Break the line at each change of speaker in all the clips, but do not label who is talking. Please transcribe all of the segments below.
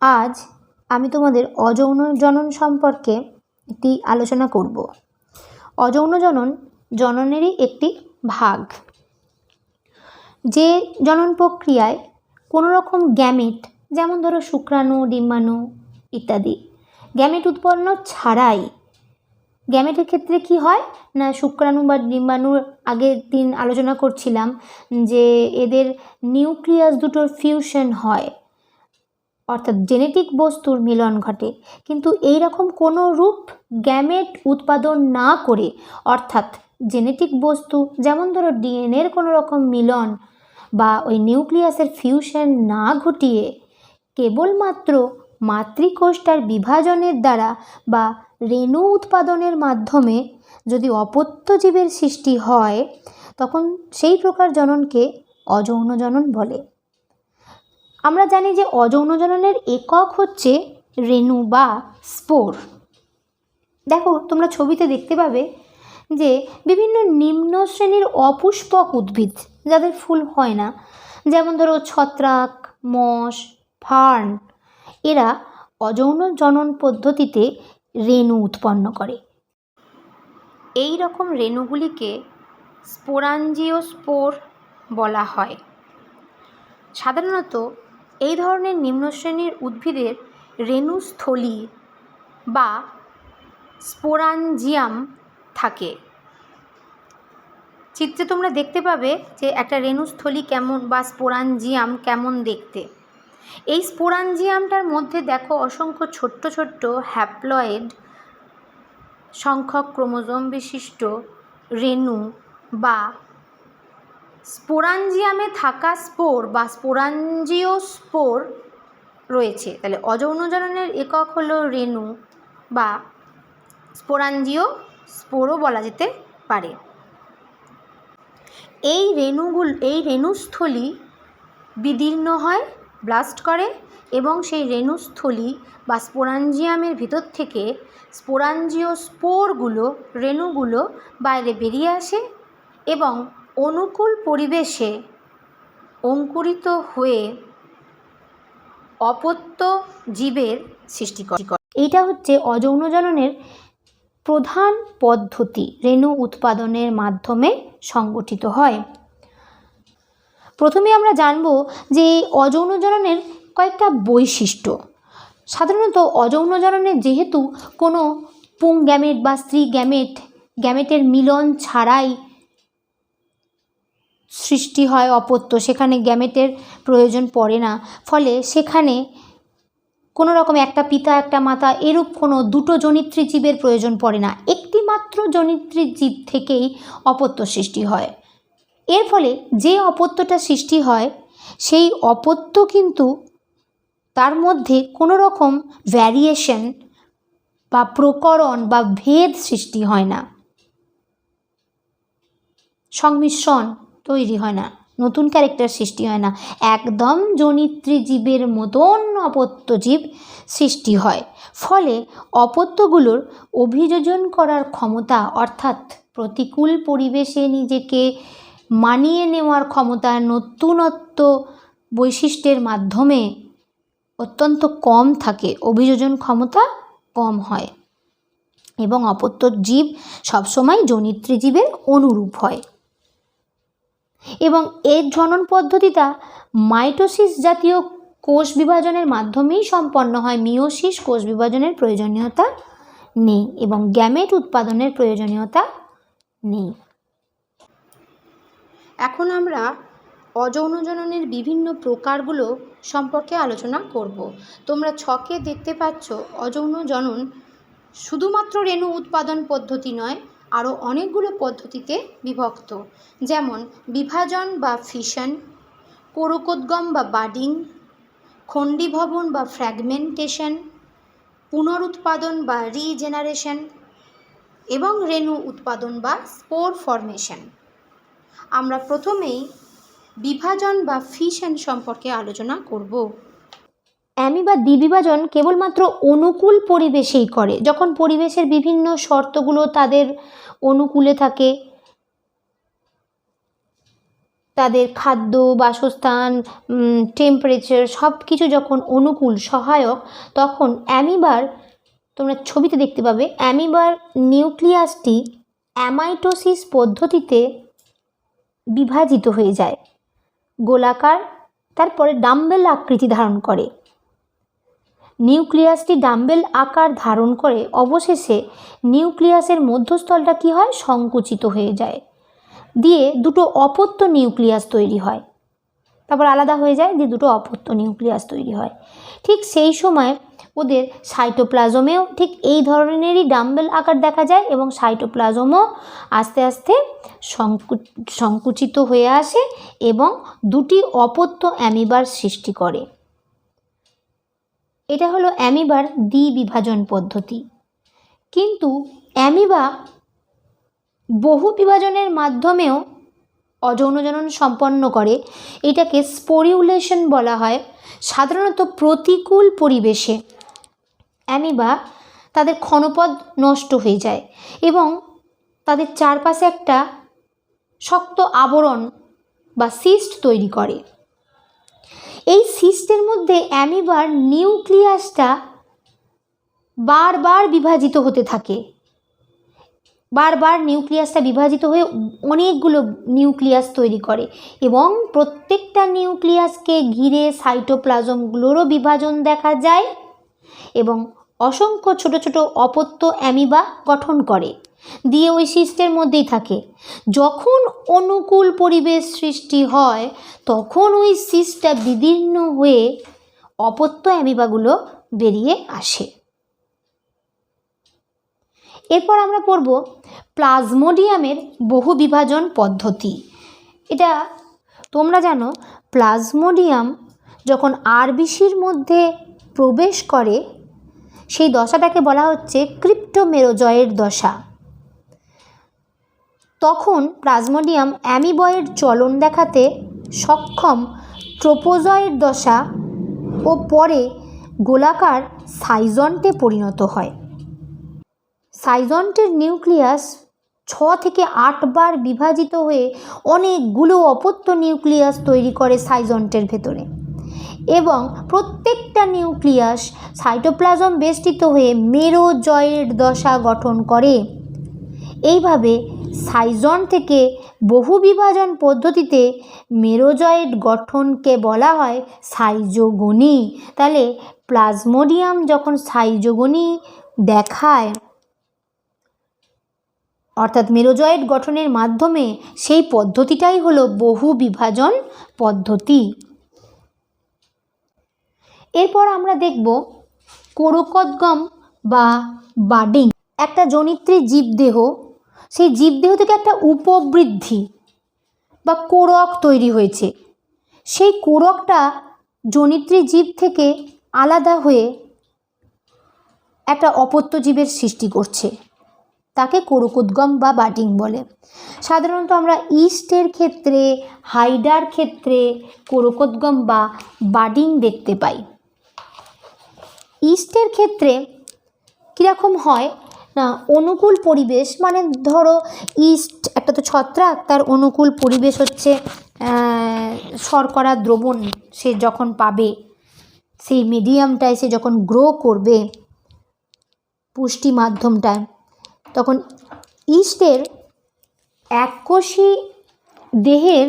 আজ আমি তোমাদের অযৌন জনন সম্পর্কে একটি আলোচনা করব। অযৌন জনন জননেরই একটি ভাগ। যে জনন প্রক্রিয়ায় কোনো রকম গ্যামেট, যেমন ধরো শুক্রাণু, ডিম্বাণু ইত্যাদি, গ্যামেট উৎপন্ন ছাড়াই, গ্যামেটের ক্ষেত্রে কি হয়? না, শুক্রাণু বা ডিম্বাণুর আগের দিন আলোচনা করছিলাম যে এদের নিউক্লিয়াস দুটোর ফিউশন হয়। অর্থাৎ জেনেটিক বস্তুর মিলন ঘটে। কিন্তু এই রকম কোনো রূপ গ্যামেট উৎপাদন না করে, অর্থাৎ জেনেটিক বস্তু, যেমন ধরো ডিএনএর কোনো রকম মিলন বা ওই নিউক্লিয়াসের ফিউশন না ঘটিয়ে, কেবলমাত্র মাতৃকোষটার বিভাজনের দ্বারা বা রেণু উৎপাদনের মাধ্যমে যদি অপত্য জীবের সৃষ্টি হয়, তখন সেই প্রকার জননকে অযৌন জনন বলে। আমরা জানি যে অযৌন জননের একক হচ্ছে রেণু বা স্পোর। দেখো, তোমরা ছবিতে দেখতে পাবে যে বিভিন্ন নিম্ন শ্রেণির অপুষ্পক উদ্ভিদ যাদের ফুল হয় না, যেমন ধরো ছত্রাক, মশ, ফার্ন, এরা অযৌন জনন পদ্ধতিতে রেণু উৎপন্ন করে। এই রকম রেণুগুলিকে স্পোরাঞ্জিও স্পোর বলা হয়। সাধারণত এই ধরনের নিম্ন শ্রেণির উদ্ভিদের রেণুস্থলী বা স্পোরাঞ্জিয়াম থাকে। চিত্রে তোমরা দেখতে পাবে যে একটা রেণুস্থলী কেমন বা স্পোরাঞ্জিয়াম কেমন দেখতে। এই স্পোরাঞ্জিয়ামটার মধ্যে দেখো অসংখ্য ছোট্ট ছোট্ট হ্যাপ্লয়েড সংখ্যক ক্রোমোজোম বিশিষ্ট রেণু বা স্পোরাঞ্জিয়ামে থাকা স্পোর বা স্পোরাঞ্জিও স্পোর রয়েছে। তাহলে অযৌন জননের একক হলো রেণু বা স্পোরাঞ্জিও স্পোরও বলা যেতে পারে। এই রেণুগুলো, এই রেণুস্থলী বিদীর্ণ হয়, ব্লাস্ট করে এবং সেই রেণুস্থলী বা স্পোরাঞ্জিয়ামের ভিতর থেকে স্পোরাঞ্জিও স্পোরগুলো, রেণুগুলো বাইরে বেরিয়ে আসে এবং অনুকূল পরিবেশে অঙ্কুরিত হয়ে অপত্য জীবের সৃষ্টি করে। এইটা হচ্ছে অযৌন জননের প্রধান পদ্ধতি রেণু উৎপাদনের মাধ্যমে সংগঠিত হয়। প্রথমে আমরা জানব যে অযৌন জননের কয়েকটা বৈশিষ্ট্য। সাধারণত অযৌন জননে যেহেতু কোনো পুং গ্যামেট বা স্ত্রী গ্যামেট, গ্যামেটের মিলন ছাড়াই সৃষ্টি হয় অপত্য। সেখানে গ্যামেটের প্রয়োজন পড়ে না। ফলে সেখানে কোনো রকম একটা পিতা, একটা মাতা এরূপ কোনো দুটো জনিত্রী জীবের প্রয়োজন পড়ে না। একটি মাত্র জনিত্রী জীব থেকেই অপত্য সৃষ্টি হয়। এর ফলে যে অপত্যটা সৃষ্টি হয়, সেই অপত্য কিন্তু তার মধ্যে কোনো রকম ভ্যারিয়েশন বা প্রকরণ বা ভেদ সৃষ্টি হয় না। সংমিশ্রণ তৈরি হয় না, নতুন ক্যারেক্টার সৃষ্টি হয় না, একদম জনিত্রী জীবের মতন অপত্য জীব সৃষ্টি হয়। ফলে অপত্যগুলোর অভিযোজন করার ক্ষমতা অর্থাৎ প্রতিকূল পরিবেশে নিজেকে মানিয়ে নেওয়ার ক্ষমতা নতুনত্ব বৈশিষ্ট্যের মাধ্যমে অত্যন্ত কম থাকে, অভিযোজন ক্ষমতা কম হয় এবং অপত্য জীব সবসময় জনিত্রী জীবের অনুরূপ হয়। এবং এর জনন পদ্ধতিটা মাইটোসিস জাতীয় কোষ বিভাজনের মাধ্যমেই সম্পন্ন হয়। মিওসিস কোষ বিভাজনের প্রয়োজনীয়তা নেই এবং গ্যামেট উৎপাদনের প্রয়োজনীয়তা নেই। এখন আমরা অযৌন জননের বিভিন্ন প্রকারগুলো সম্পর্কে আলোচনা করব। তোমরা ছকে দেখতে পাচ্ছ অযৌন জনন শুধুমাত্র রেণু উৎপাদন পদ্ধতি নয় আরও অনেকগুলো পদ্ধতিতে বিভক্ত, যেমন বিভাজন বা ফিশন কোরকোদ্গম বা বাডিং, খণ্ডীভবন বা ফ্র্যাগমেন্টেশন পুনরুৎপাদন বা রিজেনারেশন এবং রেণু উৎপাদন বা স্পোর ফরমেশন আমরা প্রথমেই বিভাজন বা ফিশন সম্পর্কে আলোচনা করব। অ্যামি বা দ্বিবিভাজন কেবলমাত্র অনুকূল পরিবেশেই করে। যখন পরিবেশের বিভিন্ন শর্তগুলো তাদের অনুকূলে থাকে, তাদের খাদ্য, বাসস্থান টেম্পারেচার সব কিছু যখন অনুকূল, সহায়ক, তখন অ্যামিবার, তোমরা ছবিতে দেখতে পাবে, অ্যামিবার নিউক্লিয়াসটি অ্যামাইটোসিস পদ্ধতিতে বিভাজিত হয়ে যায়। গোলাকার, তারপরে ডাম্বেল আকৃতি ধারণ করে। নিউক্লিয়াসটি ডাম্বেল আকার ধারণ করে অবশেষে নিউক্লিয়াসের মধ্যস্থলটা কী হয়? সংকুচিত হয়ে যায়। দিয়ে দুটো অপত্য নিউক্লিয়াস তৈরি হয়। তারপর আলাদা হয়ে যায় দিয়ে দুটো অপত্য নিউক্লিয়াস তৈরি হয়। ঠিক সেই সময় ওদের সাইটোপ্লাজমেও ঠিক এই ধরনেরই ডাম্বেল আকার দেখা যায় এবং সাইটোপ্লাজমও আস্তে আস্তে সংকুচিত হয়ে আসে এবং দুটি অপত্য অ্যামিবার সৃষ্টি করে। এটা হলো অ্যামিবার দ্বিবিভাজন পদ্ধতি। কিন্তু অ্যামিবা বহু বিভাজনের মাধ্যমেও অযৌনজনন সম্পন্ন করে। এটাকে স্পোরিউলেশন বলা হয়। সাধারণত প্রতিকূল পরিবেশে অ্যামিবা তাদের ক্ষণপদ নষ্ট হয়ে যায় এবং তাদের চারপাশে একটা শক্ত আবরণ বা সিস্ট তৈরি করে। এই সিস্টের মধ্যে অ্যামিবার নিউক্লিয়াসটা বারবার বিভাজিত হতে থাকে। বারবার নিউক্লিয়াসটা বিভাজিত হয়ে অনেকগুলো নিউক্লিয়াস তৈরি করে এবং প্রত্যেকটা নিউক্লিয়াসকে ঘিরে সাইটোপ্লাজমগুলোরও বিভাজন দেখা যায় এবং অসংখ্য ছোট ছোট অপত্য অ্যামিবা গঠন করে। দিয়ে ওই সিস্টের মধ্যেই থাকে। যখন অনুকূল পরিবেশ সৃষ্টি হয়, তখন ওই সিস্টটা বিদীর্ণ হয়ে অপত্য অ্যামিবাগুলো বেরিয়ে আসে। এরপর আমরা পড়ব প্লাজমোডিয়ামের বহু বিভাজন পদ্ধতি। এটা তোমরা জানো, প্লাজমোডিয়াম যখন আরবিসির মধ্যে প্রবেশ করে, সেই দশাটাকে বলা হচ্ছে ক্রিপ্টোমেরোজয়ের দশা। তখন প্লাজমোডিয়াম অ্যামিবয়ের চলন দেখাতে সক্ষম ট্রোপোজয়ের দশা ও পরে গোলাকার সাইজন্টে পরিণত হয়। সাইজন্টের নিউক্লিয়াস ছ থেকে আটবার বিভাজিত হয়ে অনেকগুলো অপত্য নিউক্লিয়াস তৈরি করে সাইজন্টের ভেতরে এবং প্রত্যেকটা নিউক্লিয়াস সাইটোপ্লাজম বেষ্টিত হয়ে মেরোজয়ের দশা গঠন করে। এইভাবে সাইজন থেকে বহু বিভাজন পদ্ধতিতে মেরোজয়েড গঠনকে বলা হয় সাইজোগনি। তাহলে প্লাজমোডিয়াম যখন সাইজোগনি দেখায়, অর্থাৎ মেরোজয়েড গঠনের মাধ্যমে সেই পদ্ধতিটাই হলো বহু বিভাজন পদ্ধতি। এরপর আমরা দেখব কোরকোদ্গম বা বাডিং। একটা জনিত্রী জীবদেহ সেই জীবদেহ থেকে একটা উপবৃদ্ধি বা কোরক তৈরি হয়েছে। সেই কোরকটা জনিত্রী জীব থেকে আলাদা হয়ে একটা অপত্য জীবের সৃষ্টি করছে। তাকে কোরকোদ্গম বা বাটিং বলে। সাধারণত আমরা ইস্টের ক্ষেত্রে, হাইডার ক্ষেত্রে কোরকোদ্গম বা বাডিং দেখতে পাই। ইস্টের ক্ষেত্রে কীরকম হয়? অনুকূল পরিবেশ মানে ধরো ইস্ট, একটা তো ছত্রাক, তার অনুকূল পরিবেশ হচ্ছে শর্করা দ্রবণ সে যখন পাবে, সেই মিডিয়ামটায় সে যখন গ্রো করবে, পুষ্টি মাধ্যমটায়, তখন ইস্টের এককোষী দেহের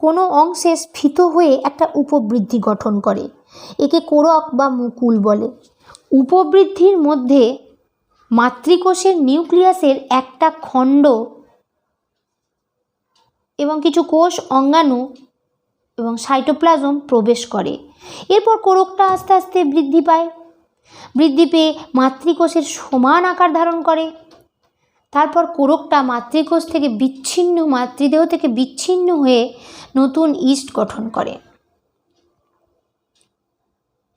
কোনো অংশে স্ফীত হয়ে একটা উপবৃদ্ধি গঠন করে, একে কোরক বা মুকুল বলে। উপবৃদ্ধির মধ্যে মাতৃকোষের নিউক্লিয়াসের একটা খণ্ড এবং কিছু কোষ, অঙ্গাণু এবং সাইটোপ্লাজম প্রবেশ করে। এরপর কোরকটা আস্তে আস্তে বৃদ্ধি পায়। বৃদ্ধি পেয়ে মাতৃকোষের সমান আকার ধারণ করে। তারপর কোরকটা মাতৃকোষ থেকে বিচ্ছিন্ন, মাতৃদেহ থেকে বিচ্ছিন্ন হয়ে নতুন ইস্ট গঠন করে।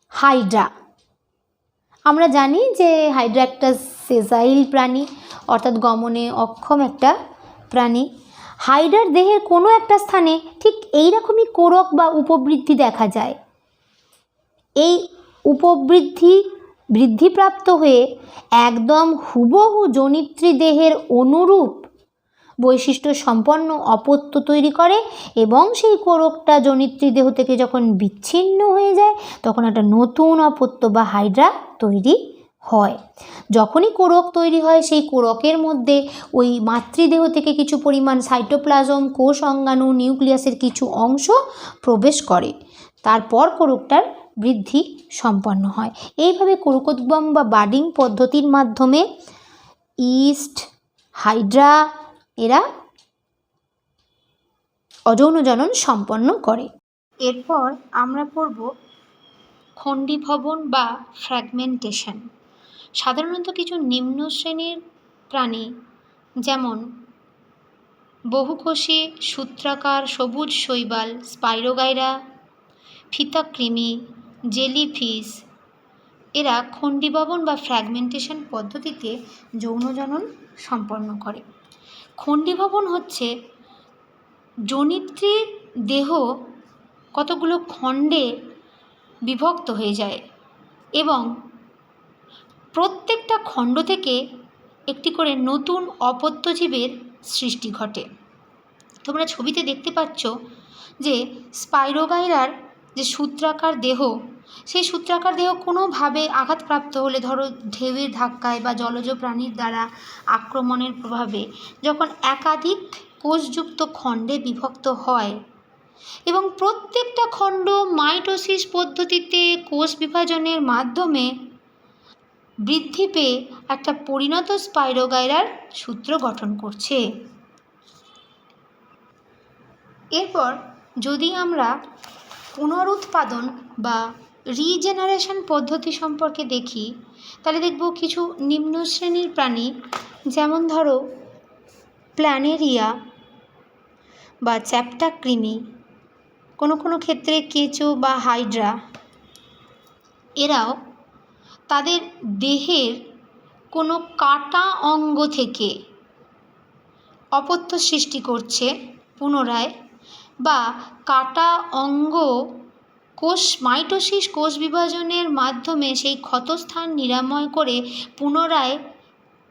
হাইড্রা আমরা জানি যে হাইড্রা একটা সেজাইল প্রাণী, অর্থাৎ গমনে অক্ষম একটা প্রাণী। হাইড্রার দেহের কোনো একটা স্থানে ঠিক এইরকমই কোরক বা উপবৃদ্ধি দেখা যায়। এই উপবৃদ্ধি বৃদ্ধিপ্রাপ্ত হয়ে একদম হুবহু জনিত্রী দেহের অনুরূপ বৈশিষ্ট্য সম্পন্ন অপত্য তৈরি করে এবং সেই কোরকটা জনিত্রী দেহ থেকে যখন বিচ্ছিন্ন হয়ে যায়, তখন একটা নতুন অপত্য বা হাইড্রা তৈরি হয়। যখনই কোরক তৈরি হয়, সেই কোরকের মধ্যে ওই মাতৃদেহ থেকে কিছু পরিমাণ সাইটোপ্লাজম কোষ অঙ্গাণু নিউক্লিয়াসের কিছু অংশ প্রবেশ করে। তারপর কোরকটার বৃদ্ধি সম্পন্ন হয়। এইভাবে কোরকোদ্গম বা বাডিং পদ্ধতির মাধ্যমে ইস্ট হাইড্রা এরা অযৌন জনন সম্পন্ন করে। এরপর আমরা পড়ব খণ্ডীভবন বা ফ্র্যাগমেন্টেশন সাধারণত কিছু নিম্ন শ্রেণির প্রাণী যেমন বহুকোষী, সূত্রাকার, সবুজ শৈবাল, স্পাইরোগাইরা, ফিতাকৃমি জেলিফিশ এরা খণ্ডীভবন বা ফ্র্যাগমেন্টেশন পদ্ধতিতে যৌনজনন সম্পন্ন করে। খণ্ডীভবন হচ্ছে জনিত্রীর দেহ কতগুলো খণ্ডে বিভক্ত হয়ে যায় এবং প্রত্যেকটা খণ্ড থেকে একটি করে নতুন অপত্যজীবের সৃষ্টি ঘটে। তোমরা ছবিতে দেখতে পাচ্ছ যে স্পাইরোগাইরার যে সূত্রাকার দেহ সেই সূত্রাকার দেহ কোনোভাবে আঘাতপ্রাপ্ত হলে ধরো ঢেউয়ের ধাক্কায় বা জলজ প্রাণীর দ্বারা আক্রমণের প্রভাবে যখন একাধিক কোষযুক্ত খণ্ডে বিভক্ত হয় এবং প্রত্যেকটা খণ্ড মাইটোসিস পদ্ধতিতে কোষ বিভাজনের মাধ্যমে বৃদ্ধি পেয়ে একটা পরিণত স্পাইরোগাইরার সূত্র গঠন করছে। এরপর যদি আমরা পুনরুৎপাদন বা রিজেনারেশন পদ্ধতি সম্পর্কে দেখি, তাহলে দেখব কিছু নিম্ন শ্রেণির প্রাণী, যেমন ধরো প্ল্যানেরিয়া বা চ্যাপ্টা কৃমি কোনো কোনো ক্ষেত্রে কেঁচো বা হাইড্রা। এরাও তাদের দেহের কোনো কাটা অঙ্গ থেকে অপত্য সৃষ্টি করছে পুনরায় বা কাটা অঙ্গ কোষ মাইটোসিস কোষ বিভাজনের মাধ্যমে সেই ক্ষতস্থান নিরাময় করে পুনরায়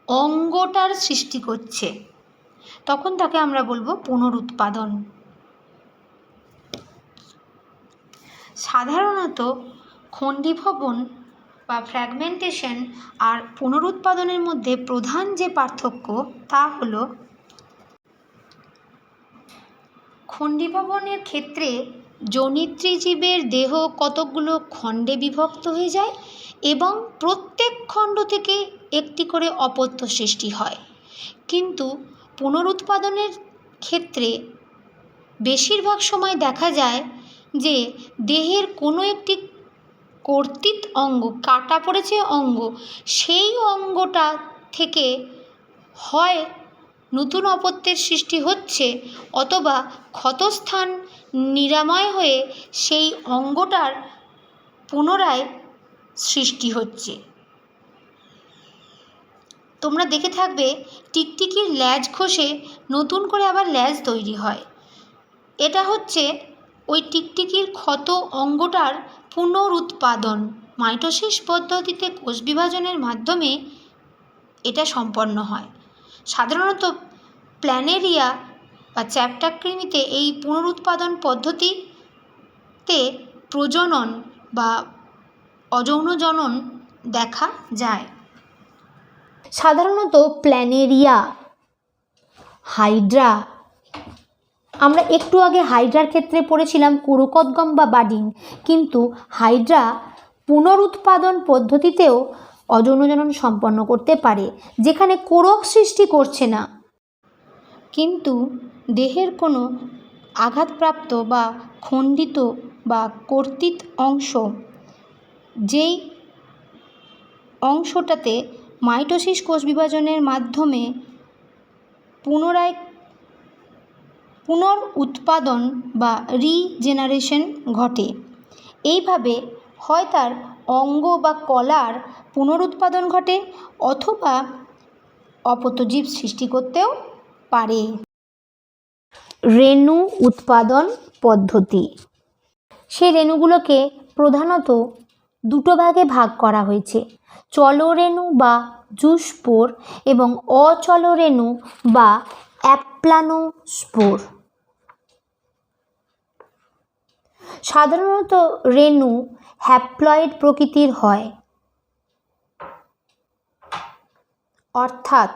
অঙ্গটার সৃষ্টি করছে। তখন তাকে আমরা বলব পুনরুৎপাদন। সাধারণত খণ্ডীভবন বা ফ্র্যাগমেন্টেশন আর পুনরুৎপাদনের মধ্যে প্রধান যে পার্থক্য তা হল খণ্ডীভবনের ক্ষেত্রে জনিত্রী জীবের দেহ কতকগুলো খণ্ডে বিভক্ত হয়ে যায় এবং প্রত্যেক খণ্ড থেকে একটি করে অপত্য সৃষ্টি হয়। কিন্তু পুনরুৎপাদনের ক্ষেত্রে বেশিরভাগ সময় দেখা যায় যে দেহের কোনো একটি কর্তৃত অঙ্গ, কাটা পড়েছে অঙ্গ, সেই অঙ্গটা থেকে হয় নতুন অপত্যের সৃষ্টি হচ্ছে অথবা ক্ষতস্থান নিরাময় হয়ে সেই অঙ্গটার পুনরায় সৃষ্টি হচ্ছে। তোমরা দেখে থাকবে টিকটিকির ল্যাজ খসে নতুন করে আবার ল্যাজ তৈরি হয়। এটা হচ্ছে ওই টিকটিকির ক্ষত অঙ্গটার পুনরুৎপাদন। মাইটোসিস পদ্ধতিতে কোষ বিভাজনের মাধ্যমে এটা সম্পন্ন হয়। সাধারণত প্ল্যানেরিয়া বা চ্যাপ্টাকৃমিতে এই পুনরুৎপাদন পদ্ধতিতে প্রজনন বা অযৌন জনন দেখা যায়। সাধারণত প্ল্যানেরিয়া, হাইড্রা। আমরা একটু আগে হাইড্রার ক্ষেত্রে পড়েছিলাম কুরুকদ্গম বা বাডিং। কিন্তু হাইড্রা পুনরুৎপাদন পদ্ধতিতেও অযৌনজনন সম্পন্ন করতে পারে, যেখানে কোরক সৃষ্টি করছে না। কিন্তু দেহের কোনো আঘাতপ্রাপ্ত বা খণ্ডিত বা কর্তৃত অংশ, যেই অংশটাতে মাইটোসিস কোষ বিভাজনের মাধ্যমে পুনরায় পুনর উৎপাদন বা রিজেনারেশন ঘটে, এইভাবে হয় তার অঙ্গ বা কলার পুনরুৎপাদন ঘটে অথবা অপত্যজীব সৃষ্টি করতেও পারে। রেণু উৎপাদন পদ্ধতি। সেই রেণুগুলোকে প্রধানত দুটো ভাগে ভাগ করা হয়েছে, চলরেণু বা জুসপোর এবং অচলরেণু বা অ্যাপ্লানোস্পোর। সাধারণত রেণু হ্যাপ্লয়েড প্রকৃতির হয়। অর্থাৎ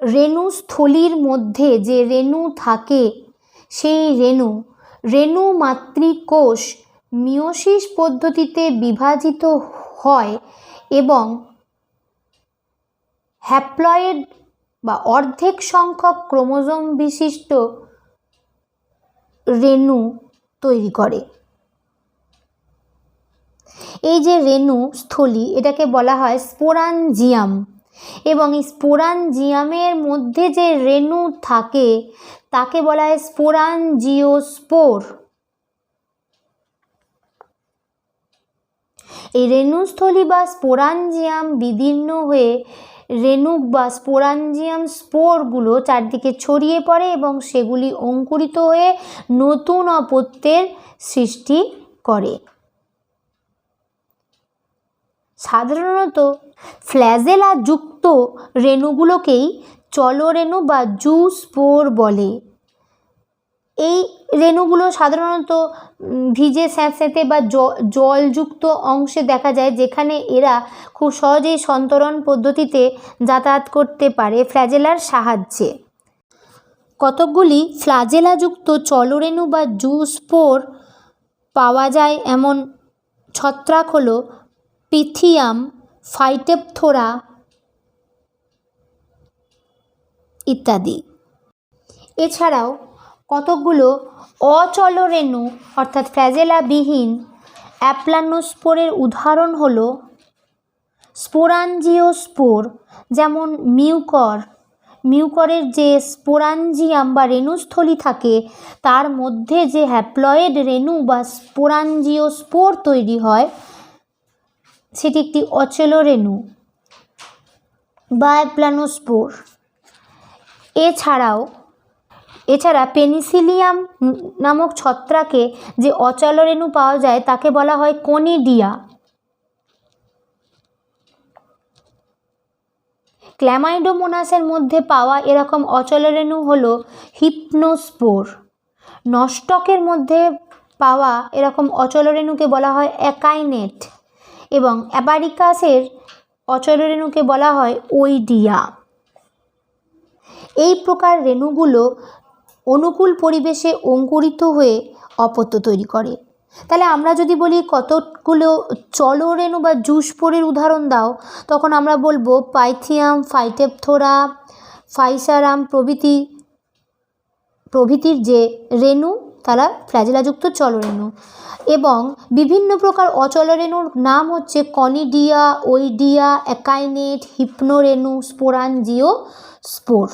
রেণুস্থলীর মধ্যে যে রেণু থাকে, সেই রেণু রেণু মাতৃকোষ মিওসিস পদ্ধতিতে বিভাজিত হয় এবং হ্যাপ্লয়েড বা অর্ধেক সংখ্যক ক্রোমোজোম বিশিষ্ট রেণু তৈরি করে। এই যে রেণু স্থলী, এটাকে বলা হয় স্পোরানজিয়াম এবং এই স্পোরানজিয়ামের মধ্যে যে রেণু থাকে, তাকে বলা হয় স্পোরানজিওস্পোর এই রেণুস্থলী বা স্পোরানজিয়াম বিদীর্ণ হয়ে রেণুক বা স্পোরানজিয়াম স্পোরগুলো চারদিকে ছড়িয়ে পড়ে এবং সেগুলি অঙ্কুরিত হয়ে নতুন অপত্যের সৃষ্টি করে। সাধারণত ফ্ল্যাজেলা যুক্ত রেণুগুলোকেই চলরেণু বা জু স্পোর বলে। এই রেণুগুলো সাধারণত ভিজে স্যাঁতস্যাঁতে বা জলযুক্ত অংশে দেখা যায়, যেখানে এরা খুব সহজেই সন্তরণ পদ্ধতিতে যাতায়াত করতে পারে ফ্ল্যাজেলার সাহায্যে। কতকগুলি ফ্লাজেলাযুক্ত চলরেণু বা জুস্পোর পাওয়া যায় এমন ছত্রাক হলো পিথিয়াম, ফাইটেপথোরা ইত্যাদি। এছাড়াও কতকগুলো অচলরেণু অর্থাৎ ফ্ল্যাজেলাবিহীন অ্যাপ্লানোস্পোরের উদাহরণ হলো স্পোরানজিওস্পোর যেমন মিউকর। মিউকরের যে স্পোরাঞ্জিয়াম বা রেণুস্থলী থাকে, তার মধ্যে যে হ্যাপ্লয়েড রেণু বা স্পোরানজিওস্পোর তৈরি হয় সেটি একটি অচল রেণু বা অ্যাপ্লানোস্পোর এছাড়াও, এছাড়া পেনিসিলিয়াম নামক ছত্রাকে যে অচল রেণু পাওয়া যায়, তাকে বলা হয় কনিডিয়া। ক্ল্যামাইডোমোনাসের মধ্যে পাওয়া এরকম অচল রেণু হল হিপনোস্পোর নষ্টকের মধ্যে পাওয়া এরকম অচল রেণুকে বলা হয় অ্যাকাইনেট। এবং অ্যাপারিকাসের অচল রেণুকে বলা হয় ওইডিয়া। এই প্রকার রেণুগুলো অনুকূল পরিবেশে অঙ্কুরিত হয়ে অপত্য তৈরি করে। তাহলে আমরা যদি বলি কতগুলো চলরেণু বা জুসপোরের উদাহরণ দাও, তখন আমরা বলব পাইথিয়াম, ফাইটেপথোরা, ফাইসারাম প্রভৃতি, প্রভৃতির যে রেণু তারা ফ্ল্যাজেলাযুক্ত চলরেণু এবং বিভিন্ন প্রকার অচলরেণুর নাম হচ্ছে কনিডিয়া, ওইডিয়া, অ্যাকাইনেট, হিপনোরেণু, স্পোরানজিও, স্পোর।